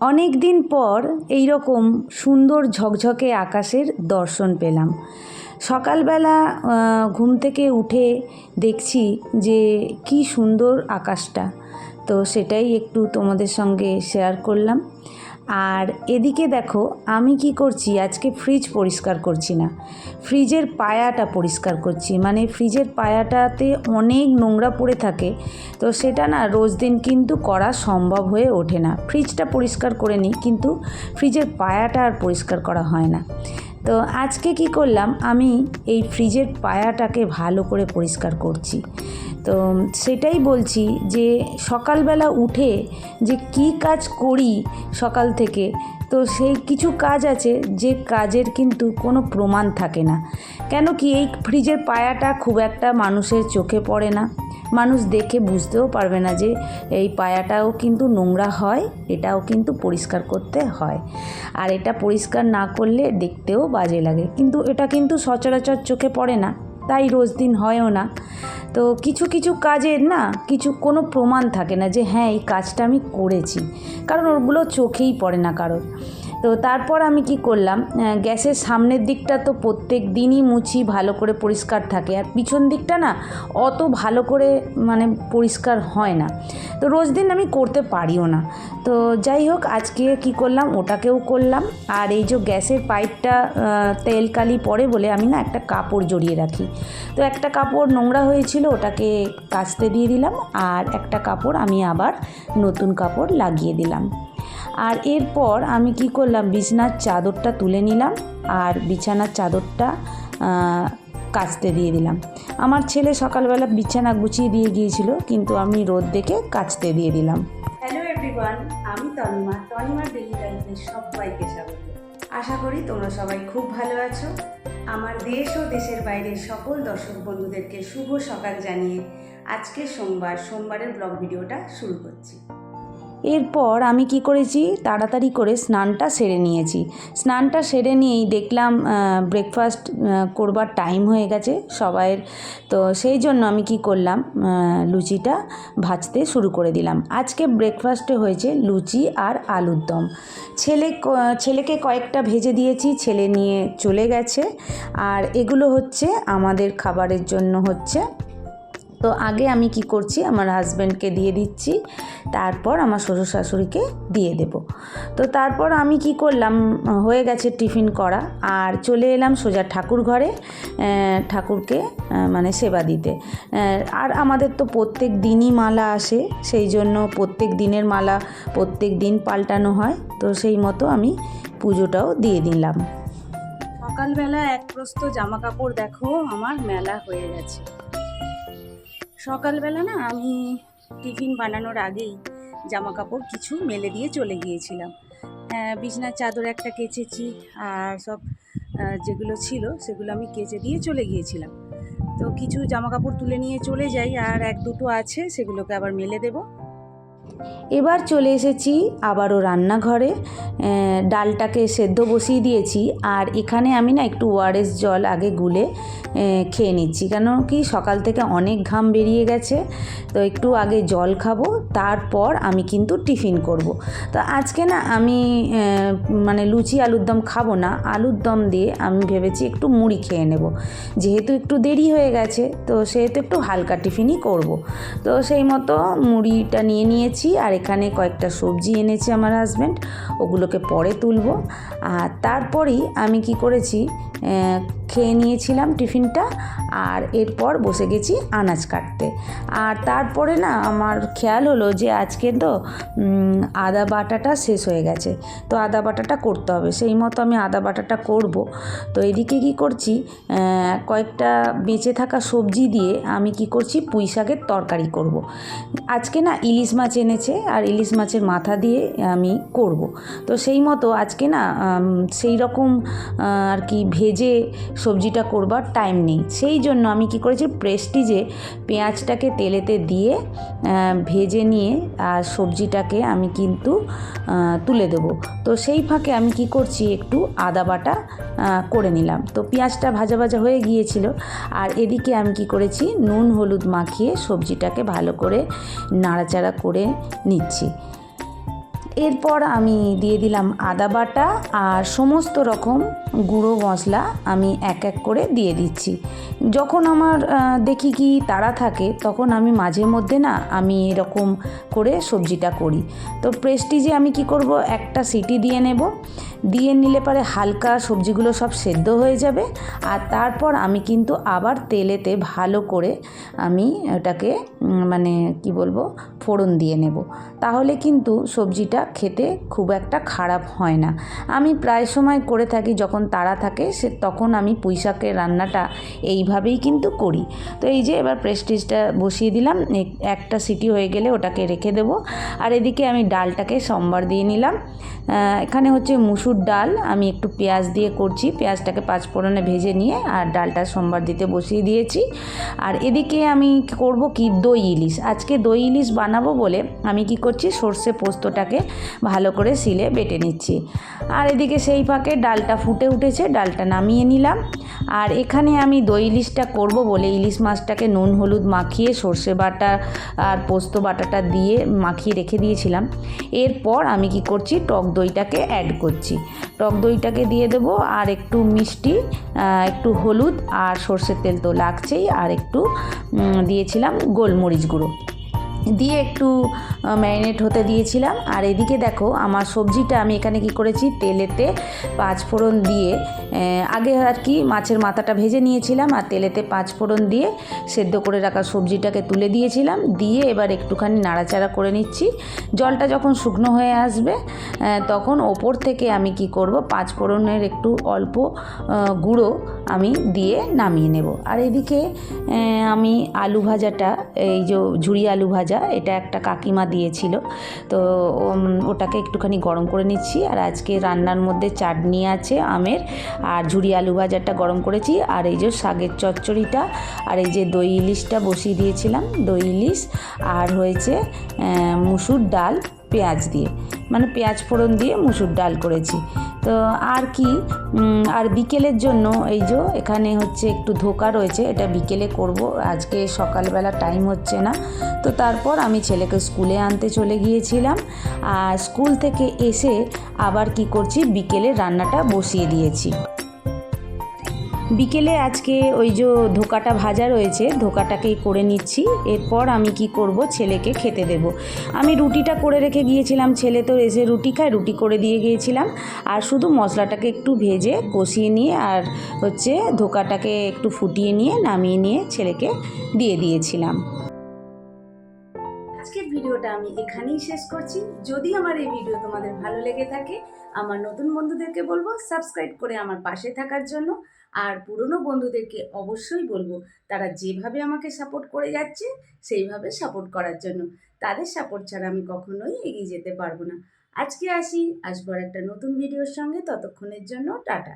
অনেক দিন পর এই রকম সুন্দর ঝকঝকে আকাশের দর্শন পেলাম। সকালবেলা ঘুম থেকে উঠে দেখছি যে কি সুন্দর আকাশটা। তো সেটাই একটু তোমাদের সঙ্গে শেয়ার করলাম। আর এদিকে দেখো, আমি কি করছি, আজকে ফ্রিজ পরিষ্কার করছি না। ফ্রিজের পায়াটা পরিষ্কার করছি। মানে ফ্রিজের পায়াটাতে অনেক নোংরা পড়ে থাকে, তো সেটা না রোজ দিন কিন্তু করা সম্ভব হয়ে ওঠে না। ফ্রিজটা পরিষ্কার করে নিই, কিন্তু ফ্রিজের পায়াটা আর পরিষ্কার করা হয় না। তো আজকে কি করলাম, আমি এই ফ্রিজের পায়াটাকে ভালো করে পরিষ্কার করছি। তো সেটাই বলছি যে সকালবেলা উঠে যে কি কাজ করি সকাল থেকে, তো সেই কিছু কাজ আছে যে কাজের কিন্তু কোনো প্রমাণ থাকে না। কেন কি এই ফ্রিজের পায়াটা খুব একটা মানুষের চোখে পড়ে না। মানুষ দেখে বুঝতেও পারবে না যে এই পায়াটাও কিন্তু নোংরা হয়, এটাও কিন্তু পরিষ্কার করতে হয়। আর এটা পরিষ্কার না করলে দেখতেও বাজে লাগে। কিন্তু এটা কিন্তু সচরাচর চোখে পড়ে না, তাই রোজ দিন হয়ও না। তো কিছু কিছু কাজের না কিছু কোনো প্রমাণ থাকে না যে হ্যাঁ এই কাজটা আমি করেছি। কারণ ওগুলো চোখেই পড়ে না কারোর। তো তারপর আমি কি করলাম? গ্যাসের সামনের দিকটা তো প্রত্যেক দিনই মুছি ভালো করে পরিষ্কার থাকে। আর পিছন দিকটা না অত ভালো করে মানে পরিষ্কার হয় না। তো রোজ দিন আমি করতে পারিও না। তো যাই হোক আজকে কি করলাম? ওটাকেও করলাম। আর এই যে গ্যাসের পাইপটা আহ, তেল কালি পড়ে বলে আমি না একটা কাপড় জড়িয়ে রাখি। তো একটা কাপড় নোংরা হয়েছিল ওটাকে কাচতে দিয়ে দিলাম। আর একটা কাপড় আমি আবার নতুন কাপড় লাগিয়ে দিলাম। আর এরপর আমি কি করলাম? বিছানার চাদরটা তুলে নিলাম আর বিছানার চাদরটা কাচতে দিয়ে দিলাম। আমার ছেলে সকালবেলা বিছানা গুছিয়ে দিয়ে গিয়েছিল, কিন্তু আমি রোদ দেখে কাচতে দিয়ে দিলাম। হ্যালো এভরিওয়ান আমি তনিমা, তনিমার ডেলি লাইফে সবাইকে স্বাগত। আশা করি তোমরা সবাই খুব ভালো আছো। আমার দেশ ও দেশের বাইরের সকল দর্শক বন্ধুদেরকে শুভ সকাল জানিয়ে আজকে সোমবার, সোমবারের ব্লগ ভিডিওটা শুরু করছি। এরপর আমি কি করেছি? তাড়াতাড়ি করে স্নানটা সেরে নিয়েছি। স্নানটা সেরে নিয়েই দেখলাম ব্রেকফাস্ট করবার টাইম হয়ে গেছে সবাইয়ের। তো সেই জন্য আমি কি করলাম লুচিটা ভাজতে শুরু করে দিলাম। আজকে ব্রেকফাস্টে হয়েছে লুচি আর আলুর দম। ছেলে ছেলেকে কয়েকটা ভেজে দিয়েছি, ছেলে নিয়ে চলে গেছে। আর এগুলো হচ্ছে আমাদের খাবারের জন্য হচ্ছে তো আগে আমি কি করছি, আমার হাজব্যান্ডকে দিয়ে দিচ্ছি, তারপর আমার শ্বশুর শাশুড়িকে দিয়ে দেব। তো তারপর আমি কি করলাম, হয়ে গেছে টিফিন করা, আর চলে এলাম সোজা ঠাকুর ঘরে ঠাকুরকে মানে সেবা দিতে। আর আমাদের তো প্রত্যেক দিনই মালা আসে, সেই জন্য প্রত্যেক দিনের মালা প্রত্যেক দিন পাল্টানো হয়, তো সেই মতো আমি পুজোটাও দিয়ে দিলাম। সকালবেলা এক প্রস্ত জামা কাপড় দেখো, আমার মেলা হয়ে গেছে। সকালবেলা না আমি টিফিন বানানোর আগেই জামা কাপড় কিছু মেলে দিয়ে চলে গিয়েছিলাম। আহ, বিছনার চাদর একটা কেচেছি আর সব যেগুলো ছিল সেগুলো আমি কেচে দিয়ে চলে গিয়েছিলাম। তো কিছু জামা কাপড় তুলে নিয়ে চলে যাই আর এক দুটো আছে সেগুলোকে আবার মেলে দেব। এবার চলে এসেছি আবারও রান্নাঘরে ডালটাকে সেদ্ধ বসিয়ে দিয়েছি, আর এখানে আমি না একটু ওআরএস জল আগে গুলে খেয়ে নিচ্ছি কেন কি সকাল থেকে অনেক ঘাম বেরিয়ে গেছে, তো একটু আগে জল খাব, তারপর আমি কিন্তু টিফিন করব। তো আজকে না আমি মানে লুচি আলুর দম খাব না, আলুর দম দিয়ে আমি ভেবেছি একটু মুড়ি খেয়ে নেব যেহেতু একটু দেরি হয়ে গেছে, তো সেহেতু একটু হালকা টিফিনই করব। তো সেই মতো মুড়িটা নিয়ে নিয়েছি আর এখানে কয়েকটা সবজি এনেছে আমার হাজব্যান্ড ওগুলোকে পরে তুলবো। আর তারপরেই আমি কি করেছি খেয়ে নিয়েছিলাম টিফিনটা, আর এরপর বসে গেছি আনাজ কাটতে। আর তারপরে না, আমার খেয়াল হলো যে আজকে তো আদা বাটাটা শেষ হয়ে গেছে। তো আদা বাটাটা করতে হবে, সেই মতো আমি আদা বাটাটা করব। তো এদিকে কি করছি কয়েকটা বেঁচে থাকা সবজি দিয়ে আমি কি করছি, পুঁই শাকের তরকারি করব। আজকে না ইলিশ মাছ এনেছে আর ইলিশ মাছের মাথা দিয়ে আমি করব। তো সেই মতো আজকে না সেই রকম আর কি ভেজে সবজিটা করবার টাইম নেই। সেই জন্য আমি কি করেছি প্রেস্টিজে পেঁয়াজটাকে তেলেতে দিয়ে ভেজে নিয়ে আর সবজিটাকে আমি কিন্তু তুলে দেবো। তো সেই ফাঁকে আমি কি করছি, একটু আদা বাটা করে নিলাম। তো পেঁয়াজটা ভাজা ভাজা হয়ে গিয়েছিল। আর এদিকে আমি কি করেছি, নুন হলুদ মাখিয়ে সবজিটাকে ভালো করে নাড়াচাড়া করে নিচ্ছি এরপর আমি দিয়ে দিলাম আদা বাটা আর সমস্ত রকম গুঁড়ো মশলা আমি এক এক করে দিয়ে দিচ্ছি। যখন আমার দেখি কি তাড়া থাকে, তখন আমি মাঝে মধ্যে না আমি এরকম করে সবজিটা করি। তো প্রেস্টিজে আমি কি করব? একটা সিটি দিয়ে নেব। দিয়ে নিলে পরে হালকা সবজিগুলো সব সেদ্ধ হয়ে যাবে। আর তারপর আমি কিন্তু আবার তেলেতে ভালো করে আমি ওটাকে মানে কি বলব, ফোড়ন দিয়ে নেব। তাহলে কিন্তু সবজিটা খেতে খুব একটা খারাপ হয় না। আমি প্রায় সময় করে থাকি, যখন তাড়া থাকে, সে তখন আমি পুঁই শাকের রান্নাটা এইভাবেই কিন্তু করি। তো এই যে এবার প্রেস্টিজটা বসিয়ে দিলাম একটা সিটি হয়ে গেলে ওটাকে রেখে দেবো। আর এদিকে আমি ডালটাকে সম্বার দিয়ে নিলাম। এখানে হচ্ছে মুসুর ডাল, আমি একটু পেঁয়াজ দিয়ে করছি। পেঁয়াজটাকে পাঁচ ফোড়নে ভেজে নিয়ে আর ডালটা সম্বার দিতে বসিয়ে দিয়েছি। আর এদিকে আমি করব কি? দই ইলিশ। আজকে দই ইলিশ বানাবো বলে আমি কি করছি? সর্ষে পোস্তটাকে ভালো করে শিলে বেটে নিচ্ছি। আর এদিকে সেই ফাঁকে ডালটা ফুটে উঠেছে, ডালটা নামিয়ে নিলাম। আর এখানে আমি দই ইলিশটা করব বলে ইলিশ মাছটাকে নুন, হলুদ মাখিয়ে সর্ষে বাটা আর পোস্ত বাটাটা দিয়ে মাখিয়ে রেখে দিয়েছিলাম। এরপর আমি কি করছি, টক দইটাকে অ্যাড করছি। টক দইটাকে দিয়ে দেবো আর একটু মিষ্টি একটু হলুদ আর সর্ষের তেল তো লাগছেই। আর একটু দিয়েছিলাম গোলমরিচ গুঁড়ো। দিয়ে একটু ম্যারিনেট হতে দিয়েছিলাম। আর এদিকে দেখো, আমার সবজিটা আমি এখানে কি করেছি, তেলেতে পাঁচ ফোড়ন দিয়ে আগে আর কি মাছের মাথাটা ভেজে নিয়েছিলাম আর তেলেতে পাঁচ ফোড়ন দিয়ে সেদ্ধ করে রাখা সবজিটাকে তুলে দিয়েছিলাম। দিয়ে এবার একটুখানি নাড়াচাড়া করে নিচ্ছি। জলটা যখন শুকনো হয়ে আসবে তখন ওপর থেকে আমি কি করব, পাঁচ ফোড়নের একটু অল্প গুঁড়ো আমি দিয়ে নামিয়ে নেব। আর এদিকে আমি আলু ভাজাটা, এই যে ঝুড়ি আলু ভাজা, এটা একটা কাকিমা দিয়েছিল। তো ওটাকে একটুখানি গরম করে নিচ্ছি। আর আজকে রান্নার মধ্যে চাটনি আছে, আমের, আর ঝুড়ি আলু ভাজাটা গরম করেছি। আর এই যে শাকের চচ্চড়িটা, আর এই যে দই ইলিশটা বসিয়ে দিয়েছিলাম, দই ইলিশ। আর হয়েছে মুসুর ডাল। পেঁয়াজ দিয়ে। মানে পেঁয়াজ ফোড়ন দিয়ে মুসুর ডাল করেছি। তো আর কি আর বিকেলের জন্য এই যে এখানে হচ্ছে একটু ধোকা রয়েছে, এটা বিকেলে করব। আজকে সকালবেলা টাইম হচ্ছে না। তো তারপর আমি ছেলেকে স্কুলে আনতে চলে গিয়েছিলাম। আর স্কুল থেকে এসে আবার কি করছি, বিকেলে রান্নাটা বসিয়ে দিয়েছি। বিকেলে আজকে ওই যে ধোকাটা ভাজা রয়েছে, ধোকাটাকেই করে নিচ্ছি। এরপর আমি কি করব? ছেলেকে খেতে দেব। আমি রুটিটা করে রেখে গিয়েছিলাম। ছেলে তো এসে রুটি খায়, রুটি করে দিয়ে গিয়েছিলাম। আর শুধু মশলাটাকে একটু ভেজে, কষিয়ে নিয়ে আর হচ্ছে ধোকাটাকে একটু ফুটিয়ে নিয়ে, নামিয়ে নিয়ে ছেলেকে দিয়ে দিয়েছিলাম। ভিডিওটা আমি এখানেই শেষ করছি। যদি আমার এই ভিডিও তোমাদের ভালো লেগে থাকে, আমার নতুন বন্ধুদেরকে বলব সাবস্ক্রাইব করে আমার পাশে থাকার জন্য। আর পুরনো বন্ধুদেরকে অবশ্যই বলব, তারা যেভাবে আমাকে সাপোর্ট করে যাচ্ছে, সেইভাবে সাপোর্ট করার জন্য। তাদের সাপোর্ট ছাড়া আমি কখনোই এগিয়ে যেতে পারব না। আজকে আসি আসবার একটা নতুন ভিডিওর সঙ্গে। ততক্ষণের জন্য টাটা।